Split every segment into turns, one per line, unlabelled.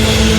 என்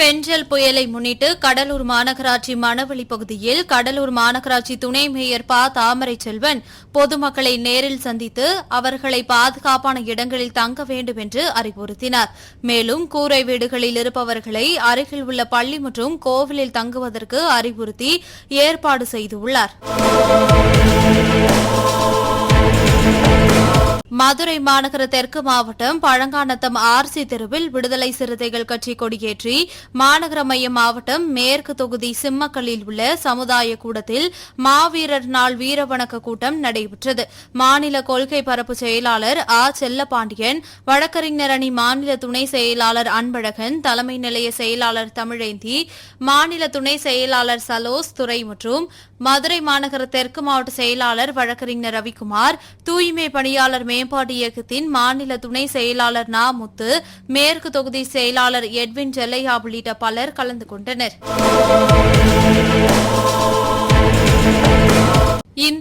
பெஞ்சல் புயலை முன்னிட்டு கடலூர் மாநகராட்சி மணவெளி பகுதியில் கடலூர் மாநகராட்சி துணை மேயர் ப. தாமரை செல்வன் பொதுமக்களை நேரில் சந்தித்து அவர்களை பாதுகாப்பான இடங்களில் தங்க வேண்டும் என்று அறிவுறுத்தினார். மேலும் கூரை வீடுகளில் இருப்பவர்களை அருகில் உள்ள பள்ளி மற்றும் கோவிலில் தங்குவதற்கு அறிவுறுத்தி ஏற்பாடு செய்துள்ளாா் மதுரை மாநகர தெற்கு மாவட்டம் பழங்காநத்தம் ஆர்சி தெருவில் விடுதலை சிறுத்தைகள் கட்சி கொடியேற்றி மாநகர மைய மாவட்டம் மேற்கு தொகுதி சிம்மக்கல்லில் உள்ள சமுதாய கூடத்தில் மாவீரர் நாள் வீரவணக்க கூட்டம் நடைபெற்றது. மாநில கொள்கை பரப்பு செயலாளர் ஆ. செல்லப்பாண்டியன் வழக்கறிஞர் அணி மாநில துணை செயலாளர் அன்பழகன் தலைமை நிலைய செயலாளர் தமிழேந்தி மாநில துணை செயலாளர் சலோஸ் துறை மற்றும் மதுரை மாநகர தெற்கு மாவட்ட செயலாளர் வழக்கறிஞர் ரவிக்குமார் தூய்மை பணியாளர் மேம்பாட்டு இயக்கத்தின் மாநில துணை செயலாளர் நா முத்து மேற்கு தொகுதி செயலாளர் எட்வின் ஜெல்லையா உள்ளிட்ட பலர் கலந்து கொண்டனர்.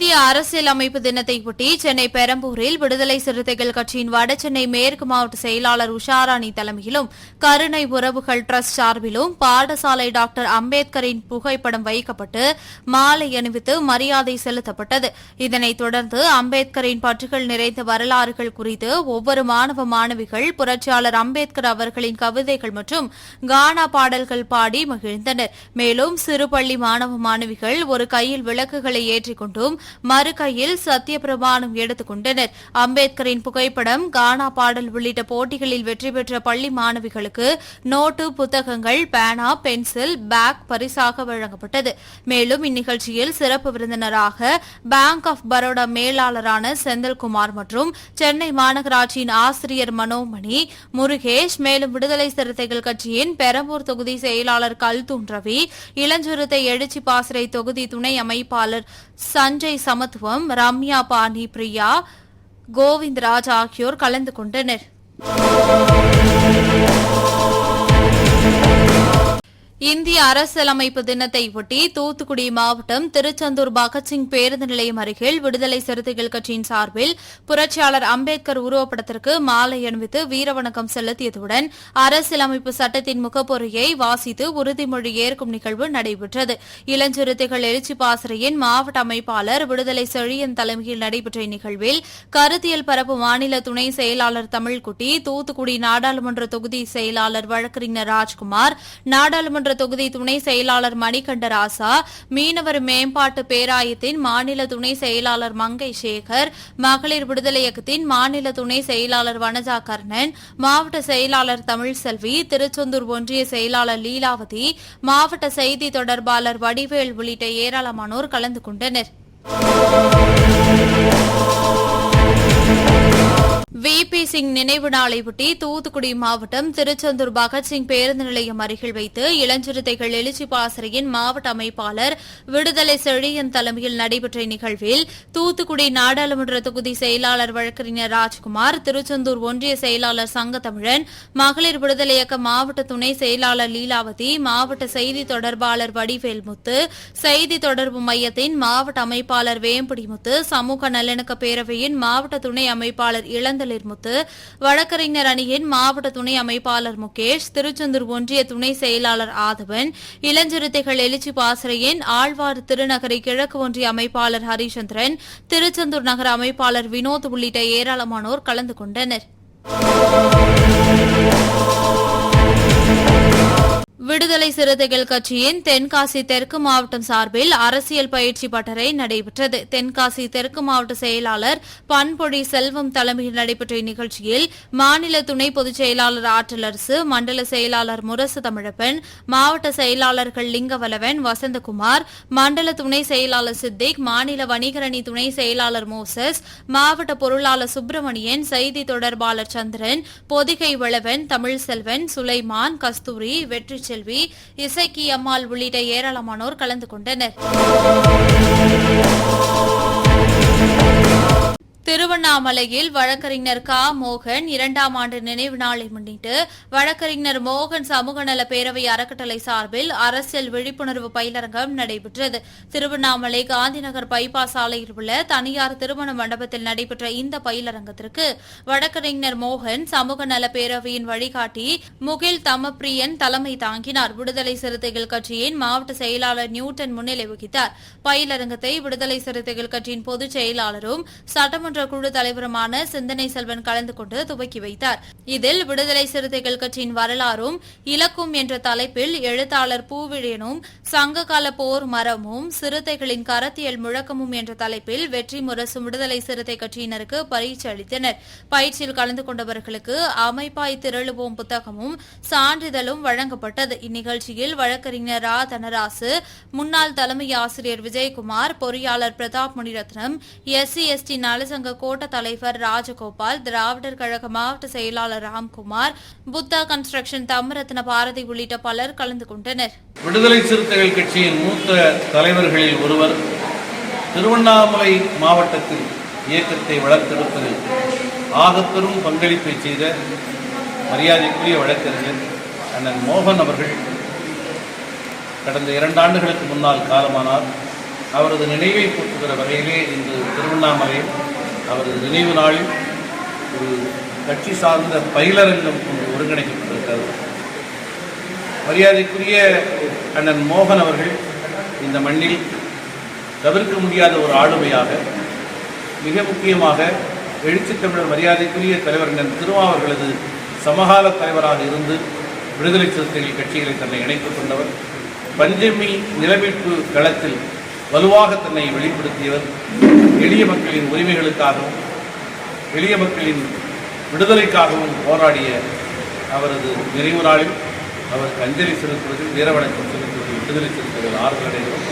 இந்திய அரசியலமைப்பு தினத்தையொட்டி சென்னை பெரம்பூரில் விடுதலை சிறுத்தைகள் கட்சியின் வடசென்னை மேற்கு மாவட்ட செயலாளர் உஷாராணி தலைமையிலும் கருணை உறவுகள் டிரஸ்ட் சார்பிலும் பாடசாலை டாக்டர் அம்பேத்கரின் புகைப்படம் வைக்கப்பட்டு மாலை அணிவித்து மரியாதை செலுத்தப்பட்டது. இதனைத் தொடர்ந்து அம்பேத்கரின் பற்றுகள் நிறைந்த வரலாறுகள் குறித்து ஒவ்வொரு மாணவ மாணவிகள் புரட்சியாளர் அம்பேத்கர் அவர்களின் கவிதைகள் மற்றும் கானா பாடல்கள் பாடி மகிழ்ந்தனர். மேலும் சிறுபள்ளி மாணவ மாணவிகள் ஒரு கையில் விளக்குகளை ஏற்றிக்கொண்டும் மறு கையில் சத்திய பிரமாணம் எடுத்துக் கொண்டனர். அம்பேத்கரின் புகைப்படம் கானா பாடல் உள்ளிட்ட போட்டிகளில் வெற்றி பெற்ற பள்ளி மாணவிகளுக்கு நோட்டு புத்தகங்கள் பேனா பென்சில் பேக் பரிசாக வழங்கப்பட்டது. மேலும் இந்நிகழ்ச்சியில் சிறப்பு விருந்தினராக பேங்க் ஆஃப் பரோடா மேலாளரான செந்தில்குமார் மற்றும் சென்னை மாநகராட்சியின் ஆசிரியர் மனோமணி முருகேஷ் மேலும் விடுதலை சிறுத்தைகள் கட்சியின் பெரம்பூர் தொகுதி செயலாளர் கல்தூன் ரவி இளஞ்சிறுத்தை எழுச்சி பாசறை தொகுதி துணை அமைப்பாளர் சஞ்சய் சமத்துவம் ரம்யா பாணி பிரியா கோவிந்தராஜ் ஆகியோர் கலந்து கொண்டனர். இந்திய அரசியலமைப்பு தினத்தை ஒட்டி தூத்துக்குடி மாவட்டம் திருச்செந்தூர் பகத்சிங் பேருந்து நிலையம் அருகில் விடுதலை சிறுத்தைகள் கட்சியின் சார்பில் புரட்சியாளர் அம்பேத்கர் உருவப்படத்திற்கு மாலை அணிவித்து வீரவணக்கம் செலுத்தியதுடன் அரசியலமைப்பு சட்டத்தின் முகப்பொருயை வாசித்து உறுதிமொழி ஏற்கும் நிகழ்வு நடைபெற்றது. இளஞ்சிறுத்தைகள் எழுச்சி பாசறையின் மாவட்ட அமைப்பாளர் விடுதலை செழியன் தலைமையில் நடைபெற்ற இந்நிகழ்வில் கருத்தியல் பரப்பு மாநில துணை செயலாளர் தமிழ்குட்டி தூத்துக்குடி நாடாளுமன்ற தொகுதி செயலாளர் வழக்கறிஞர் ராஜ்குமார் நாடாளுமன்ற தொகுதி துணை செயலாளர் மணிகண்ட ராசா மீனவர் மேம்பாட்டு பேராயத்தின் மாநில துணை செயலாளர் மங்கை சேகர் மகளிர் விடுதலை இயக்கத்தின் மாநில துணை செயலாளர் வனஜா கர்ணன் மாவட்ட செயலாளர் தமிழ்செல்வி திருச்செந்தூர் ஒன்றிய செயலாளர் லீலாவதி மாவட்ட செய்தி தொடர்பாளர் வடிவேல் உள்ளிட்ட ஏராளமானோர் கலந்து வி பி சிங் நினைவு நாளையொட்டி தூத்துக்குடி மாவட்டம் திருச்செந்தூர் பகத்சிங் பேருந்து நிலையம் அருகில் வைத்து இளஞ்சிறுத்தைகள் எழுச்சி பாசறையின் மாவட்ட அமைப்பாளர் விடுதலை செழியன் தலைமையில் நடைபெற்ற நிகழ்வில் தூத்துக்குடி நாடாளுமன்ற தொகுதி செயலாளர் வழக்கறிஞர் ராஜ்குமார் திருச்செந்தூர் ஒன்றிய செயலாளர் சங்க தமிழன் மகளிர் விடுதலை இயக்க மாவட்ட துணை செயலாளர் லீலாவதி மாவட்ட செய்தி தொடர்பாளர் வடிவேல்முத்து செய்தி தொடர்பு மையத்தின் மாவட்ட அமைப்பாளர் வேம்புடிமுத்து சமூக நல்லிணக்க பேரவையின் மாவட்ட துணை அமைப்பாளர் இளந்தல் முத்து வழக்கறிஞர் அணியின் மாவட்ட துணை அமைப்பாளர் முகேஷ் திருச்செந்தூர் ஒன்றிய துணை செயலாளர் ஆதவன் இளஞ்சிறுத்தைகள் எழுச்சி பாசறையின் ஆழ்வார் திருநகரை கிழக்கு ஒன்றிய அமைப்பாளர் ஹரிச்சந்திரன் திருச்செந்தூர் நகர அமைப்பாளர் வினோத் உள்ளிட்ட ஏராளமானோர் கலந்து கொண்டனர். விடுதலை சிறுத்தைகள் கட்சியின் தென்காசி தெற்கு மாவட்டம் சார்பில் அரசியல் பயிற்சி பட்டறை நடைபெற்றது. தென்காசி தெற்கு மாவட்ட செயலாளர் பண்பொழி செல்வம் தலைமையில் நடைபெற்ற இந்நிகழ்ச்சியில் மாநில துணை பொதுச் செயலாளர் ஆற்றலரசு மண்டல செயலாளர் முரசு தமிழப்பன் மாவட்ட செயலாளர்கள் லிங்கவலவன் வசந்தகுமார் மண்டல துணை செயலாளர் சித்திக் மாநில வணிகரணி துணை செயலாளர் மோசஸ் மாவட்ட பொருளாளர் சுப்பிரமணியன் செய்தி தொடர்பாளர் சந்திரன் பொதிகை வளவன் தமிழ்செல்வன் சுலைமான் கஸ்தூரி வெற்றி செல்வி இசைக்கி அம்மாள் உள்ளிட்ட ஏராளமானோர் கலந்து கொண்டனர். திருவண்ணாமலையில் வழக்கறிஞர் க. மோகன் இரண்டாம் ஆண்டு நினைவு நாளை முன்னிட்டு வழக்கறிஞர் மோகன் சமூக நல பேரவை அறக்கட்டளை சார்பில் அரசியல் விழிப்புணர்வு பயிலரங்கம் நடைபெற்றது. திருவண்ணாமலை காந்திநகர் பைபாஸ் சாலையில் உள்ள தனியார் திருமண மண்டபத்தில் நடைபெற்ற இந்த பயிலரங்கத்திற்கு வழக்கறிஞர் மோகன் சமூக நல பேரவையின் வழிகாட்டி முகில் தமப்பிரியன் தலைமை தாங்கினார். விடுதலை சிறுத்தைகள் கட்சியின் மாவட்ட செயலாளர் நியூட்டன் முன்னிலை வகித்தார். பயிலரங்கத்தை விடுதலை சிறுத்தைகள் கட்சியின் பொதுச் செயலாளரும் சட்டமன்ற குழு தலைவருமான சிந்தனை செல்வன் கலந்து கொண்டு துவக்கி வைத்தார். இதில் விடுதலை சிறுத்தைகள் கட்சியின் வரலாறும் இலக்கும் என்ற தலைப்பில் எழுத்தாளர் பூவிழியனும் சங்ககால போர் மரமும் சிறுத்தைகளின் கரத்தியல் முழக்கமும் என்ற தலைப்பில் வெற்றி முரசு விடுதலை சிறுத்தை கட்சியினருக்கு பயிற்சி அளித்தனர். பயிற்சியில் கலந்து கொண்டவர்களுக்கு அமைப்பாய் திரளுவோம் புத்தகமும் சான்றிதழும் வழங்கப்பட்டது. இந்நிகழ்ச்சியில் வழக்கறிஞர் ரா. தனராசு முன்னாள் தலைமை ஆசிரியர் விஜயகுமார் பொறியாளர் பிரதாப் முனிரத்னம் எஸ்சி எஸ்டி நலசங்க கோட்ட தலைவர் ராஜகோபால் திராவிடர் கழக மாவட்ட செயலாளர் ராம்குமார் புத்தா கன்ஸ்ட்ரக்ஷன் தமரத்ன பாரதி உள்ளிட்ட பலர் கலந்து கொண்டனர்.
விடுதலை சிறுத்தைகள் கட்சியின் மூத்த தலைவர்களில் ஒருவர் திருவண்ணாமலை மாவட்டத்தில் இயக்கத்தை வளர்த்தெடுப்பதில் ஆகப்பெரும் பங்களிப்பை செய்த மரியாதைக்குரிய வழக்கறிஞர் அண்ணன் மோகன் அவர்கள் கடந்த இரண்டு ஆண்டுகளுக்கு முன்னால் காலமானார். அவரது நினைவை போற்றுகிற வகையிலே இன்று திருவண்ணாமலை அவரது நினைவு நாளில் ஒரு கட்சி சார்ந்த பயிலரங்கம் ஒன்று ஒருங்கிணைக்கப்பட்டிருக்கிறது. மரியாதைக்குரிய அண்ணன் மோகன் அவர்கள் இந்த மண்ணில் தவிர்க்க முடியாத ஒரு ஆளுமையாக மிக முக்கியமாக எழுச்சி தமிழர் மரியாதைக்குரிய தலைவர் அண்ணன் திருமாவர்களது சமகால தலைவராக இருந்து விடுதலை சிறுத்தைகள் கட்சிகளை தன்னை இணைத்துக் கொண்டவர். பஞ்சமி நிலமீட்பு களத்தில் வலுவாக தன்னை வெளிப்படுத்தியவர் எளிய மக்களின் உரிமைகளுக்காகவும் எளிய மக்களின் விடுதலைக்காகவும் போராடிய அவரது நினைவு நாளில் அவருக்கு அஞ்சலி செலுத்துவதில் வீரவணக்கம் செலுத்துவதில் விடுதலை செலுத்துவதில் ஆறுதல் அடைகிறோம்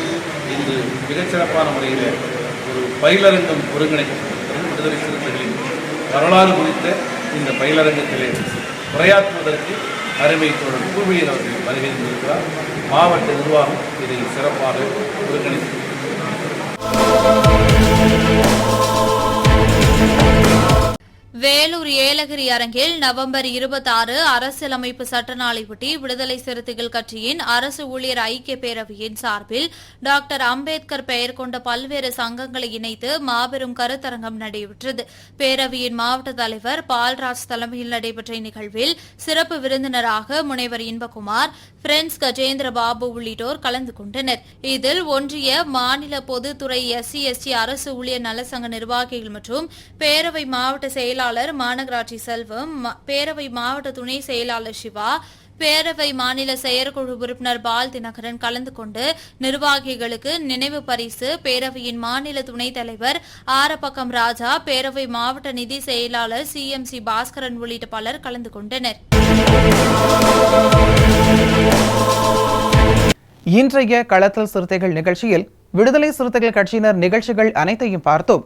இன்று மிகச்சிறப்பான முறையில் ஒரு பயிலரங்கம் ஒருங்கிணைக்கப்பட்டிருக்கிறது. விடுதலை சிறுத்தைகளின் வரலாறு குறித்த இந்த பயிலரங்கத்திலே உரையாற்றுவதற்கு அருமை தோழர் பூமியில் அவர்கள் வருகை மாவட்ட நிர்வாகம் இதை சிறப்பாக ஒருங்கிணைத்து
வேலூர் ஏலகிரி அரங்கில் நவம்பர் இருபத்தாறு அரசியலமைப்பு சட்ட நாளையொட்டி விடுதலை சிறுத்தைகள் கட்சியின் அரசு ஊழியர் ஐக்கிய பேரவையின் சார்பில் டாக்டர் அம்பேத்கர் பெயர் கொண்ட பல்வேறு சங்கங்களை இணைத்து மாபெரும் கருத்தரங்கம் நடைபெற்றது. பேரவையின் மாவட்ட தலைவர் பால்ராஜ் தலைமையில் நடைபெற்ற இந்நிகழ்வில் சிறப்பு விருந்தினராக முனைவர் இன்பகுமார் பிரெண்ட்ஸ் கஜேந்திர பாபு உள்ளிட்டோர் கலந்து கொண்டனர். இதில் ஒன்றிய மாநில பொதுத்துறை எஸ்சி எஸ்டி அரசு ஊழியர் நலசங்க நிர்வாகிகள் மற்றும் பேரவை மாவட்ட செயலாளர் மாநகராட்சி செல்வம் பேரவை மாவட்ட துணை செயலாளர் சிவா பேரவை மாநில செயற்குழு உறுப்பினர் பால் தினகரன் கலந்து கொண்டு நிர்வாகிகளுக்கு நினைவு பரிசு பேரவையின் மாநில துணைத் தலைவர் ஆரப்பக்கம் ராஜா பேரவை மாவட்ட நிதி செயலாளர் சி எம் சி பாஸ்கரன் உள்ளிட்ட பலர் கலந்து கொண்டனர்.
இன்றைய களத்தல் சிறுத்தைகள் நிகழ்ச்சியில் விடுதலை சிறுத்தைகள் கட்சியினர் நிகழ்ச்சிகள் அனைத்தையும் பார்த்தோம்.